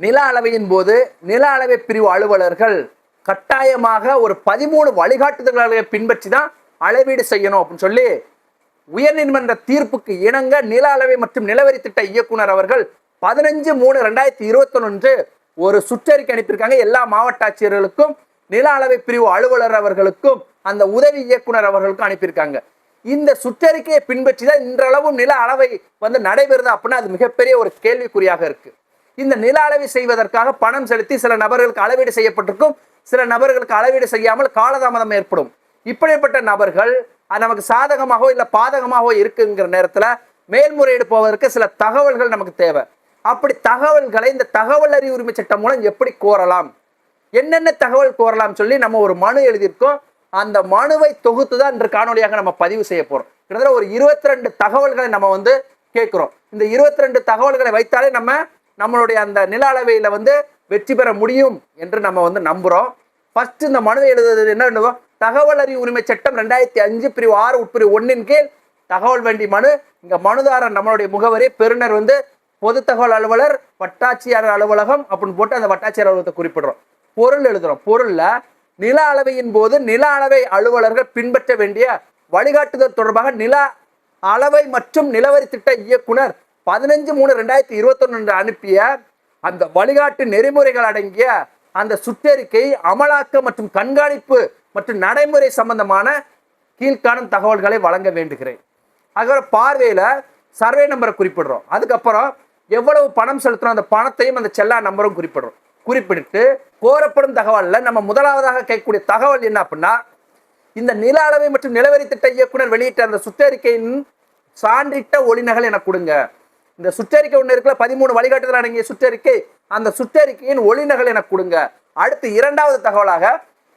நில அளவையின் போது நில அளவை பிரிவு அலுவலர்கள் கட்டாயமாக ஒரு பதிமூணு வழிகாட்டுதல்களை பின்பற்றி தான் அளவீடு செய்யணும் அப்படின்னு சொல்லி உயர்நீதிமன்ற தீர்ப்புக்கு இணங்க நில அளவை மற்றும் நிலவரி திட்ட இயக்குனர் அவர்கள் பதினஞ்சு மூணு ரெண்டாயிரத்தி இருபத்தொன்று ஒரு சுற்றறிக்கை அனுப்பியிருக்காங்க. எல்லா மாவட்ட ஆட்சியர்களுக்கும் நில அளவை பிரிவு அலுவலர் அவர்களுக்கும் அந்த உதவி இயக்குனர் அவர்களுக்கும் அனுப்பியிருக்காங்க. இந்த சுற்றறிக்கையை பின்பற்றி தான் இன்றளவும் நில அளவை வந்து நடைபெறுது அப்படின்னா அது மிகப்பெரிய ஒரு கேள்விக்குறியாக இருக்குது இந்த நில அளவை செய்வதற்காக பணம் செலுத்தி சில நபர்களுக்கு அளவீடு செய்யப்பட்டிருக்கும். சில நபர்களுக்கு அளவீடு செய்யாமல் காலதாமதம் ஏற்படும். இப்படிப்பட்ட நபர்கள் அது நமக்கு சாதகமாகவோ இல்லை பாதகமாகவோ இருக்குங்கிற நேரத்தில் மேல்முறையீடு போவதற்கு சில தகவல்கள் நமக்கு தேவை. அப்படி தகவல்களை இந்த தகவல் அறிவு உரிமை சட்டம் மூலம் எப்படி கோரலாம்? என்னென்ன தகவல் கோரலாம் சொல்லி நம்ம ஒரு மனு எழுதியிருக்கோம். அந்த மனுவை தொகுத்து தான் இன்று காணொலியாக நம்ம பதிவு செய்ய போகிறோம் கிட்டத்தட்ட ஒரு இருபத்தி ரெண்டு தகவல்களை நம்ம வந்து கேட்குறோம். இந்த இருபத்தி ரெண்டு தகவல்களை வைத்தாலே நம்ம நம்மளுடைய அந்த நில அளவையில் வந்து வெற்றி பெற முடியும் என்று நம்ம வந்து நம்புகிறோம் ஃபர்ஸ்ட் இந்த மனுவை எழுதுறது என்ன தகவல் அறிவு உரிமை சட்டம் ரெண்டாயிரத்தி அஞ்சு பிரிவு ஆறு உட்பிரிவு ஒன்றின் கீழ் தகவல் வேண்டி மனு. இங்கே மனுதாரர் நம்மளுடைய முகவரி பெறுநர் வந்து பொது தகவல் அலுவலர் வட்டாட்சியர் அலுவலகம் அப்படின்னு போட்டு அந்த வட்டாட்சியர் அலுவலகத்தை குறிப்பிடுறோம். பொருள் எழுதுறோம். பொருளில் நில அளவையின் போது நில அளவை அலுவலர்கள் பின்பற்ற வேண்டிய வழிகாட்டுதல் தொடர்பாக நில அளவை மற்றும் நிலவரி திட்ட இயக்குனர் பதினஞ்சு மூணு ரெண்டாயிரத்தி இருபத்தொன்னு அனுப்பிய அந்த வழிகாட்டு நெறிமுறைகள் அடங்கிய அந்த சுற்றறிக்கை அமலாக்க மற்றும் கண்காணிப்பு மற்றும் நடைமுறை சம்பந்தமான கீழ்காணும் தகவல்களை வழங்க வேண்டுகிறேன். அதுக்கப்புறம் பார்வையில் சர்வே நம்பரை குறிப்பிடுறோம். அதுக்கப்புறம் எவ்வளவு பணம் செலுத்துறோம் அந்த பணத்தையும் அந்த செல்லா நம்பரும் குறிப்பிடுறோம். குறிப்பிட்டு கோரப்படும் தகவலில் நம்ம முதலாவதாக கேட்கக்கூடிய தகவல் என்ன அப்படின்னா இந்த நில அளவை மற்றும் நிலவரி திட்ட இயக்குனர் வெளியிட்ட அந்த சுற்றறிக்கையின் சான்றிட்ட ஒளிநகல் எனக்கு கொடுங்க. இந்த சுற்றறிக்கை ஒன்று இருக்குல்ல பதிமூணு வழிகாட்டுதல் அடங்கிய சுற்றறிக்கை. அந்த சுற்றறிக்கையின் ஒளிநகல் எனக்கு கொடுங்க. அடுத்து இரண்டாவது தகவலாக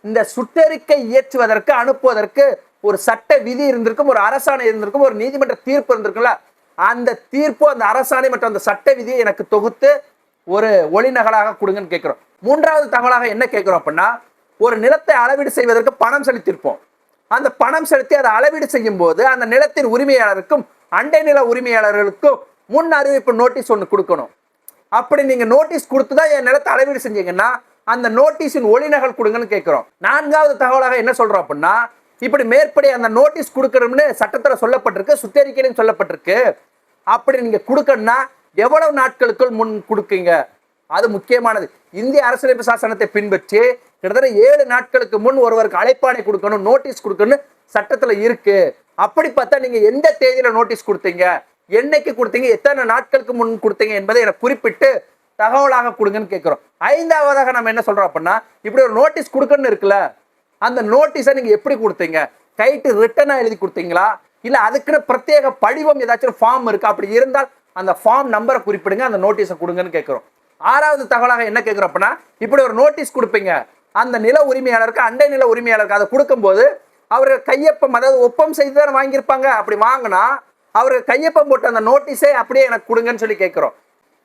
இந்த சுற்றறிக்கை இயற்றுவதற்கு அனுப்புவதற்கு ஒரு சட்ட விதி இருந்திருக்கும் ஒரு அரசாணை இருந்திருக்கும் ஒரு நீதிமன்ற தீர்ப்பு இருந்திருக்கும்ல அந்த தீர்ப்பு அந்த அரசாணை மற்றும் அந்த சட்ட விதியை எனக்கு தொகுத்து ஒரு ஒளிநகலாக கொடுங்கன்னு கேட்குறோம். மூன்றாவது தகவலாக என்ன கேட்குறோம் அப்படின்னா ஒரு நிலத்தை அளவீடு செய்வதற்கு பணம் செலுத்தியிருப்போம். அந்த பணம் செலுத்தி அதை அளவீடு செய்யும் போது அந்த நிலத்தின் உரிமையாளருக்கும் அண்டை நில உரிமையாளர்களுக்கும் முன் அறிவிப்பு நோட்டீஸ் ஒன்று கொடுக்கணும். அப்படி நீங்கள் நோட்டீஸ் கொடுத்து தான் என் நிலத்தை அளவீடு செஞ்சீங்கன்னா அந்த நோட்டீஸின் ஒளிநகல் கொடுங்கன்னு கேட்குறோம். நான்காவது தகவலாக என்ன சொல்கிறோம் அப்படின்னா இப்படி மேற்படி அந்த நோட்டீஸ் கொடுக்கணும்னு சட்டத்தில் சொல்லப்பட்டிருக்கு சுற்றறிக்கையிலும் சொல்லப்பட்டிருக்கு. அப்படி நீங்கள் கொடுக்கணும்னா எவ்வளவு நாட்களுக்குள் முன் கொடுக்கீங்க? அது முக்கியமானது. இந்திய அரசியலமைப்பு சாசனத்தை பின்பற்றி கிட்டத்தட்ட ஏழு நாட்களுக்கு முன் ஒருவருக்கு அழைப்பாணை கொடுக்கணும் நோட்டீஸ் கொடுக்கணும்னு சட்டத்தில் இருக்குது அப்படி பார்த்தா நீங்கள் எந்த தேதியில் நோட்டீஸ் கொடுத்தீங்க? என்னைக்கு கொடுத்தீங்க? எத்தனை நாட்களுக்கு முன் கொடுத்தீங்க என்பதை எனக்கு குறிப்பிட்டு தகவலாக கொடுங்கன்னு கேட்குறோம். ஐந்தாவதாக நம்ம என்ன சொல்றோம் அப்படின்னா இப்படி ஒரு நோட்டீஸ் கொடுக்கணும்னு இருக்குல்ல அந்த நோட்டீஸை நீங்க எப்படி கொடுத்தீங்க? கைட்டு ரிட்டனாக எழுதி கொடுத்தீங்களா? இல்ல அதுக்குன்னு பிரத்யேக படிவம் ஏதாச்சும் ஃபார்ம் இருக்கா? அப்படி இருந்தால் அந்த ஃபார்ம் நம்பரை குறிப்பிடுங்க அந்த நோட்டீஸை கொடுங்கன்னு கேட்குறோம். ஆறாவது தகவலாக என்ன கேட்குறோம் அப்படின்னா இப்படி ஒரு நோட்டீஸ் கொடுப்பீங்க. அந்த நில உரிமையாளருக்கு அண்டை நில உரிமையாளருக்கு அதை கொடுக்கும்போது அவர் கையொப்பம் அதாவது ஒப்பம் செய்து தான் வாங்கியிருப்பாங்க. அப்படி வாங்கினா அவர் கையொப்பம் போட்ட அந்த நோட்டீஸே அப்படியே எனக்கு கொடுங்கன்னு சொல்லி கேட்குறோம்.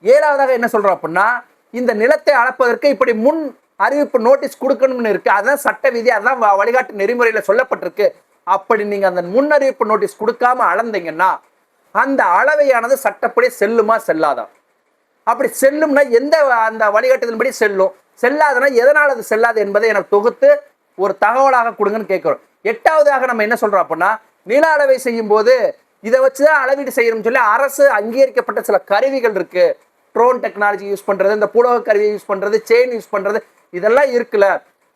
ஏழாவதாக என்ன சொல்கிறோம் அப்படின்னா இந்த நிலத்தை அளப்பதற்கு இப்படி முன் அறிவிப்பு நோட்டீஸ் கொடுக்கணும்னு இருக்குது அதான் சட்ட விதி அதான் வழிகாட்டு நெறிமுறையில் சொல்லப்பட்டிருக்கு. அப்படி நீங்கள் அந்த முன் அறிவிப்பு நோட்டீஸ் கொடுக்காம அளந்தீங்கன்னா அந்த அளவையானது சட்டப்படி செல்லுமா செல்லாதா? அப்படி செல்லும்னா எந்த அந்த வழிகாட்டுதலின்படி செல்லும். செல்லாதுன்னா எதனால் அது செல்லாது என்பதை எனக்கு தொகுத்து ஒரு தகவலாக கொடுங்கன்னு கேட்குறோம். எட்டாவதாக நம்ம என்ன சொல்கிறோம் அப்படின்னா நில அளவை செய்யும் போது இதை வச்சு தான் அளவீடு செய்யணும்னு சொல்லி அரசு அங்கீகரிக்கப்பட்ட சில கருவிகள் இருக்கு. ட்ரோன் டெக்னாலஜி யூஸ் பண்றது இந்த புடக கருவியை யூஸ் பண்றது செயின் யூஸ் பண்றது இதெல்லாம் இருக்குல்ல.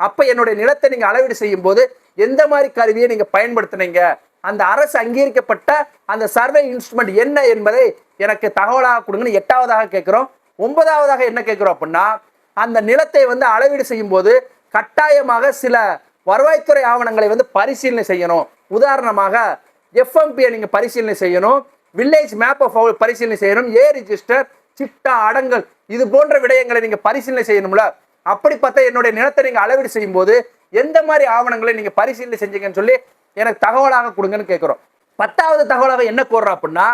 அப்ப என்னுடைய நிலத்தை நீங்க அளவீடு செய்யும் போது எந்த மாதிரி கருவியை நீங்க பயன்படுத்துனீங்க? அந்த அரசு அங்கீகரிக்கப்பட்ட அந்த சர்வே இன்ஸ்ட்ருமெண்ட் என்ன என்பதை எனக்கு தகவலாக கொடுங்கன்னு எட்டாவதாக கேட்குறோம். ஒன்பதாவதாக என்ன கேட்குறோம் அப்படின்னா அந்த நிலத்தை வந்து அளவீடு செய்யும் போது கட்டாயமாக சில வருவாய்த்துறை ஆவணங்களை வந்து பரிசீலனை செய்யணும். உதாரணமாக எஃப்எம்பியை நீங்கள் பரிசீலனை செய்யணும். வில்லேஜ் மேப் ஆஃப் பரிசீலனை செய்யணும். ஏ ரிஜிஸ்டர் சிட்டா அடங்கல் இது போன்ற விடயங்களை நீங்கள் பரிசீலனை செய்யணும்ல. அப்படி பார்த்தா என்னுடைய நிலத்தை நீங்கள் அளவீடு செய்யும் போது எந்த மாதிரி ஆவணங்களை நீங்கள் பரிசீலனை செஞ்சீங்கன்னு சொல்லி எனக்கு தகவலாக கொடுங்கன்னு கேட்குறோம் பத்தாவது தகவலாக என்ன கோர்றோம் அப்படின்னா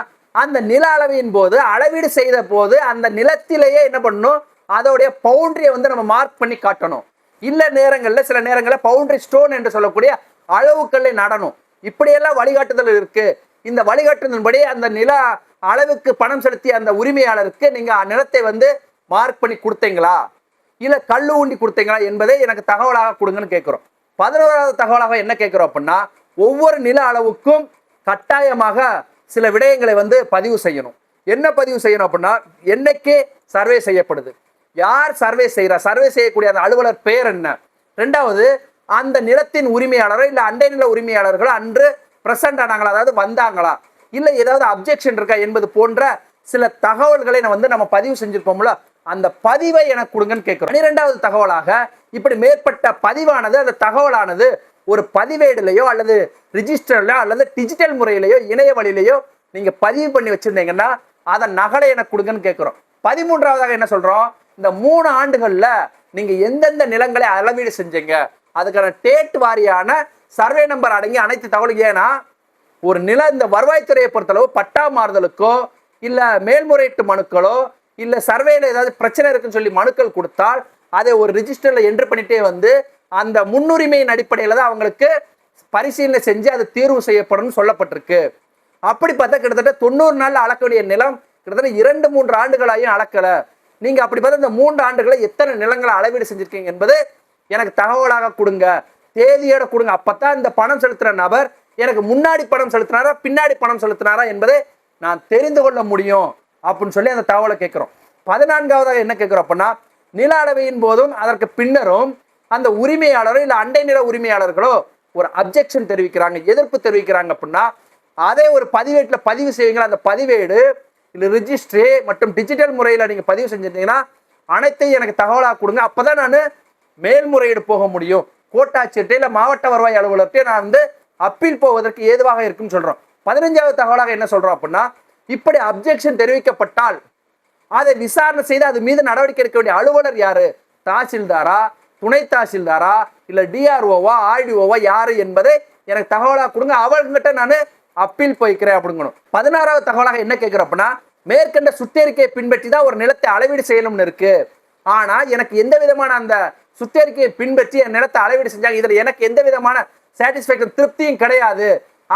அந்த நில அளவின் போது அளவீடு செய்த போது அந்த நிலத்திலேயே என்ன பண்ணணும்? அதோடைய பவுண்டரியை வந்து நம்ம மார்க் பண்ணி காட்டணும். இல்லை நேரங்களில் சில நேரங்களில் பவுண்டரி ஸ்டோன் என்று சொல்லக்கூடிய அளவுக்களை நடணும். இப்படியெல்லாம் வழிகாட்டுதல் இருக்கு. இந்த வழிகாட்டுதலின்படி அந்த நில அளவுக்கு பணம் செலுத்திய அந்த உரிமையாளருக்கு நீங்க நிலத்தை வந்து மார்க் பண்ணி கொடுத்தீங்களா? இல்ல கல்லு ஊண்டி கொடுத்தீங்களா என்பதை எனக்கு தகவலாக கொடுங்கன்னு கேட்கிறோம். பதினோராவது தகவலாக என்ன கேட்கிறோம் அப்படின்னா ஒவ்வொரு நில அளவுக்கும் கட்டாயமாக சில விடயங்களை வந்து பதிவு செய்யணும். என்ன பதிவு செய்யணும் அப்படின்னா என்னைக்கு சர்வே செய்யப்படுது. யார் சர்வே செய்கிறார் சர்வே செய்யக்கூடிய அந்த அலுவலர் பேர் என்ன? ரெண்டாவது அந்த நிலத்தின் உரிமையாளரோ இல்லை அண்டை நில உரிமையாளர்களோ அன்று பிரசன்ட் ஆனாங்களா? அதாவது வந்தாங்களா? இல்லை ஏதாவது அப்ஜெக்ஷன் இருக்கா என்பது போன்ற சில தகவல்களை நான் வந்து நம்ம பதிவு செஞ்சிருப்போம்ல அந்த பதிவை எனக்கு கொடுங்கன்னு கேட்கிறோம். பனிரெண்டாவது தகவலாக இப்படி மேற்பட்ட பதிவானது அந்த தகவலானது ஒரு பதிவேடுலையோ அல்லது ரிஜிஸ்டர்லையோ அல்லது டிஜிட்டல் முறையிலையோ இணைய வழியிலையோ நீங்கள் பதிவு பண்ணி வச்சுருந்தீங்கன்னா அதை நகலை எனக்கு கொடுங்கன்னு கேட்குறோம். பதிமூன்றாவதாக என்ன சொல்கிறோம் இந்த மூணு ஆண்டுகளில் நீங்கள் எந்தெந்த நிலங்களை அளவீடு செஞ்சீங்க? அதுக்கான டேட் வாரியான சர்வே நம்பர் அடங்கி அனைத்து தகவலும் ஏன்னா ஒரு நில இந்த வருவாய்த்துறையை பொறுத்தளவு பட்டா மாறுதலுக்கோ இல்லை மேல்முறையீட்டு மனுக்களோ இல்லை சர்வேல ஏதாவது பிரச்சனை இருக்குன்னு சொல்லி மனுக்கள் கொடுத்தால் அதை ஒரு ரிஜிஸ்டரில் என்ட்ரு பண்ணிட்டே வந்து அந்த முன்னுரிமையின் அடிப்படையில் தான் அவங்களுக்கு பரிசீலனை செஞ்சு அது தீர்வு செய்யப்படும் சொல்லப்பட்டிருக்கு. அப்படி பார்த்தா கிட்டத்தட்ட தொண்ணூறு நாளில் அளக்கக்கூடிய நிலம் கிட்டத்தட்ட இரண்டு மூன்று ஆண்டுகளாயும் அளக்கலை. நீங்கள் அப்படி பார்த்தா இந்த மூன்று ஆண்டுகளை எத்தனை நிலங்களை அளவீடு செஞ்சிருக்கீங்க என்பது எனக்கு தகவலாக கொடுங்க. தேதியோட கொடுங்க. அப்பத்தான் இந்த பணம் செலுத்துற நபர் எனக்கு முன்னாடி பணம் செலுத்தினாரா பின்னாடி பணம் செலுத்தினாரா என்பதை நான் தெரிந்து கொள்ள முடியும் அப்படின்னு சொல்லி அந்த தகவலை கேட்குறோம். பதினான்காவதாக என்ன கேட்குறோம் அப்படின்னா நில அளவையின் போதும் அதற்கு பின்னரும் அந்த உரிமையாளரோ இல்லை அண்டை நில உரிமையாளர்களோ ஒரு அப்ஜெக்ஷன் தெரிவிக்கிறாங்க எதிர்ப்பு தெரிவிக்கிறாங்க அப்படின்னா அதே ஒரு பதிவேட்டில் பதிவு செய்வீங்களா அந்த பதிவேடு இல்லை ரிஜிஸ்ட்ரி மற்றும் டிஜிட்டல் முறையில் நீங்கள் பதிவு செஞ்சுருந்தீங்கன்னா அனைத்தையும் எனக்கு தகவலாக கொடுங்க. அப்போ தான் நான் மேல்முறையீடு போக முடியும். கோட்டாட்சியர்கிட்ட இல்லை மாவட்ட வருவாய் அலுவலர்கிட்ட நான் வந்து அப்பீல் போவதற்கு ஏதுவாக இருக்குன்னு சொல்கிறோம் பதினஞ்சாவது தகவலாக என்ன சொல்கிறோம் அப்படின்னா இப்படி அப்ஜெக்ஷன் தெரிவிக்கப்பட்டால் அதை விசாரணை செய்து அது மீது நடவடிக்கை எடுக்க வேண்டிய அலுவலர் யாரு? தாசில்தாரா? துணை தாசில்தாரா? இல்லை டிஆர்ஓவா ஆர்டிஓவா யாரு என்பதை எனக்கு தகவலாக கொடுங்க. அவங்ககிட்ட நான் அப்பீல் போய்க்கிறேன் அப்படிங்கணும். பதினாறாவது தகவலாக என்ன கேட்கிறோம் அப்படின்னா மேற்கண்ட சுத்தறிக்கையை பின்பற்றி தான் ஒரு நிலத்தை அளவீடு செய்யணும்னு இருக்கு. ஆனால் எனக்கு எந்த விதமான அந்த சுத்தறிக்கையை பின்பற்றி என் நிலத்தை அளவீடு செஞ்சாங்க. இதில் எனக்கு எந்த விதமான சாட்டிஸ்ஃபேக்ஷன் திருப்தியும் கிடையாது.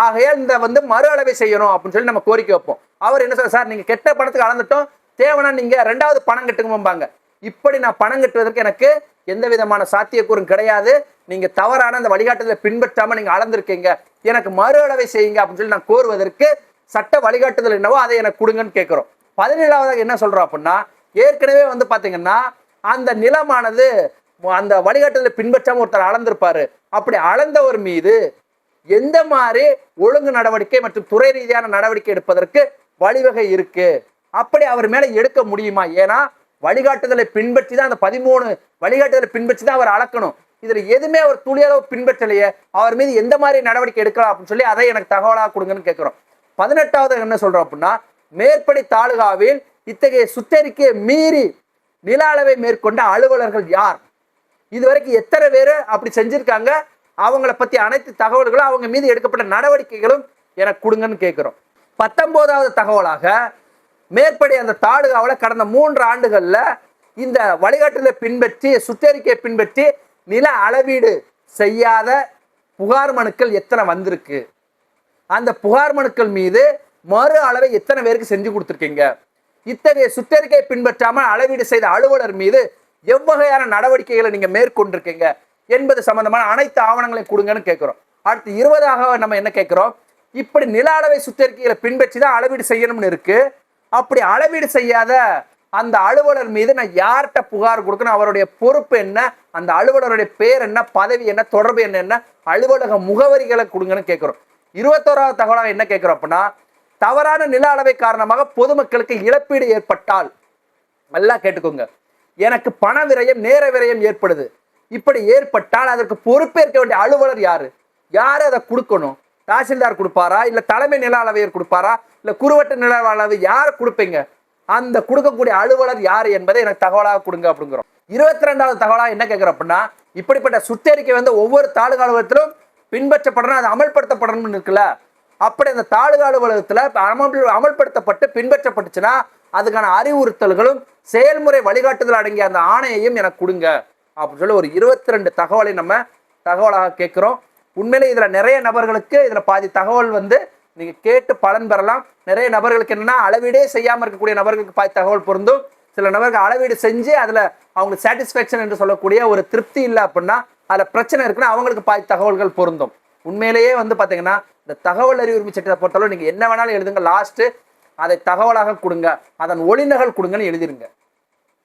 ஆகையால் இந்த வந்து மறு அளவை செய்யணும் அப்படின்னு சொல்லி நம்ம கோரிக்கை வைப்போம். அவர் என்ன சொல்ற சார் நீங்கள் கெட்ட பணத்துக்கு அளந்துட்டோம். தேவைன்னா நீங்கள் ரெண்டாவது பணம் கட்டுங்கம்பாங்க. இப்படி நான் பணம் கட்டுவதற்கு எனக்கு எந்த விதமான சாத்தியக்கூறும் கிடையாது. நீங்கள் தவறான அந்த வழிகாட்டுதலை பின்பற்றாமல் நீங்கள் அளந்திருக்கீங்க. எனக்கு மறு அளவை செய்யுங்க அப்படின்னு சொல்லி நான் கோருவதற்கு சட்ட வழிகாட்டுதல் என்னவோ அதை எனக்கு கொடுங்கன்னு கேட்குறோம். பதினேழாவதாக என்ன சொல்கிறோம் அப்படின்னா ஏற்கனவே வந்து பார்த்தீங்கன்னா அந்த நிலமானது அந்த வழிகாட்டுதலை பின்பற்றாம ஒருத்தர் அளந்திருப்பாரு. அப்படி அளந்தவர் மீது எந்த மாதிரி ஒழுங்கு நடவடிக்கை மற்றும் துறை ரீதியான நடவடிக்கை எடுப்பதற்கு வழிவகை இருக்கு? அப்படி அவர் மேல எடுக்க முடியுமா? ஏன்னா வழிகாட்டுதலை பின்பற்றி தான் அந்த பதிமூணு வழிகாட்டுதலை பின்பற்றி தான் அவர் அளக்கணும். இதுல எதுவுமே அவர் துளியளவு பின்பற்றலையே. அவர் மீது எந்த மாதிரி நடவடிக்கை எடுக்கலாம் அப்படின்னு சொல்லி அதை எனக்கு தகவலாக கொடுங்கன்னு கேட்கிறோம். பதினெட்டாவது என்ன சொல்றோம் அப்படின்னா மேற்படி தாலுகாவில் இத்தகைய சுத்தறிக்கையை மீறி நில அளவை மேற்கொண்ட அலுவலர்கள் யார்? இதுவரைக்கும் எத்தனை பேர் அப்படி செஞ்சுருக்காங்க? அவங்கள பற்றி அனைத்து தகவல்களும் அவங்க மீது எடுக்கப்பட்ட நடவடிக்கைகளும் எனக்கு கொடுங்கன்னு கேட்குறோம் பத்தொம்போதாவது தகவலாக மேற்படி அந்த தாடுகாவில் கடந்த மூன்று ஆண்டுகளில் இந்த வழிகாட்டுதலை பின்பற்றி சுற்றறிக்கையை பின்பற்றி நில அளவீடு செய்யாத புகார் மனுக்கள் எத்தனை வந்திருக்கு? அந்த புகார் மனுக்கள் மீது மறு அளவை எத்தனை பேருக்கு செஞ்சு கொடுத்துருக்கீங்க? இத்தகைய சுத்தறிக்கையை பின்பற்றாமல் அளவீடு செய்த அலுவலர் மீது எவ்வகையான நடவடிக்கைகளை நீங்கள் மேற்கொண்டிருக்கீங்க என்பது சம்பந்தமான அனைத்து ஆவணங்களையும் கொடுங்கன்னு கேட்குறோம் அடுத்து இருபதாக நம்ம என்ன கேட்குறோம் இப்படி நில அளவை சுற்றறிக்கைகளை பின்பற்றி தான் அளவீடு செய்யணும்னு இருக்கு. அப்படி அளவீடு செய்யாத அந்த அலுவலர் மீது நான் யார்கிட்ட புகார் கொடுக்கணும்? அவருடைய பொறுப்பு என்ன? அந்த அலுவலருடைய பேர் என்ன? பதவி என்ன? தொடர்பு என்ன? என்ன? அலுவலக முகவரிகளை கொடுங்கன்னு கேட்குறோம் இருபத்தோராவது தகவலாக என்ன கேட்குறோம் அப்படின்னா தவறான நில அளவை காரணமாக பொதுமக்களுக்கு இழப்பீடு ஏற்பட்டால் நல்லா கேட்டுக்கோங்க. எனக்கு பண விரயம் நேர விரயம் ஏற்படுது. இப்படி ஏற்பட்டால் அதற்கு பொறுப்பேற்க வேண்டிய அலுவலர் யாரு? யாரு அதை கொடுக்கணும்? தாசில்தார் கொடுப்பாரா? இல்ல தலைமை நில அளவையர் கொடுப்பாரா? இல்ல குறுவட்ட நில அளவு யார் கொடுப்பீங்க? அந்த கொடுக்கக்கூடிய அலுவலர் யார் என்பதை எனக்கு தகவலாக கொடுங்க அப்படிங்கிறோம். இருபத்தி ரெண்டாவது தகவலாக என்ன கேட்குறோம் அப்படின்னா இப்படிப்பட்ட சுற்றறிக்கை வந்து ஒவ்வொரு தாலுகா அலுவலகத்திலும் பின்பற்றப்படணும் அது அமல்படுத்தப்படணும்னு இருக்குல்ல. அப்படி அந்த தாலுகா அலுவலகத்தில் அமல் அமல்படுத்தப்பட்டு பின்பற்றப்பட்டுச்சுன்னா அதுக்கான அறிவுறுத்தல்களும் செயல்முறை வழிகாட்டுதல் அடங்கிய அந்த ஆணையையும் எனக்கு கொடுங்க. அப்படின்னு சொல்லி ஒரு இருபத்தி ரெண்டு தகவலை நம்ம தகவலாக கேட்குறோம். உண்மையிலே இதில் நிறைய நபர்களுக்கு இதில் பாதி தகவல் வந்து நீங்கள் கேட்டு பலன் பெறலாம். நிறைய நபர்களுக்கு என்னென்னா அளவீடே செய்யாமல் இருக்கக்கூடிய நபர்களுக்கு பாதி தகவல் பொருந்தும். சில நபர்கள் அளவீடு செஞ்சு அதில் அவங்களுக்கு சாட்டிஸ்ஃபேக்ஷன் என்று சொல்லக்கூடிய ஒரு திருப்தி இல்லை அப்படின்னா அதில் பிரச்சனை இருக்குன்னா அவங்களுக்கு பாதி தகவல்கள் பொருந்தும். உண்மையிலேயே வந்து பார்த்தீங்கன்னா இந்த தகவல் அறிவுரிமை சட்டத்தை பொறுத்தளவு நீங்கள் என்ன வேணாலும் எழுதுங்க. லாஸ்ட்டு அதை தகவலாக கொடுங்க அதன் ஒளிநகல் கொடுங்கன்னு எழுதிருங்க.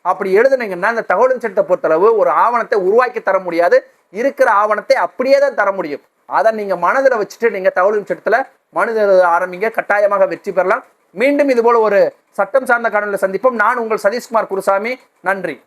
அப்படி எழுதுனீங்கன்னா இந்த தகவல் சட்டத்தை பொறுத்தளவு ஒரு ஆவணத்தை உருவாக்கி தர முடியாது. இருக்கிற ஆவணத்தை அப்படியே தான் தர முடியும். அதை நீங்கள் மனதில் வச்சுட்டு நீங்கள் தகவல் சட்டத்தில் மனித ஆரம்பிங்க கட்டாயமாக வெற்றி பெறலாம். மீண்டும் இதுபோல் ஒரு சட்டம் சார்ந்த காணொலியில் சந்திப்போம். நான் உங்கள் சதீஷ்குமார் குருசாமி. நன்றி.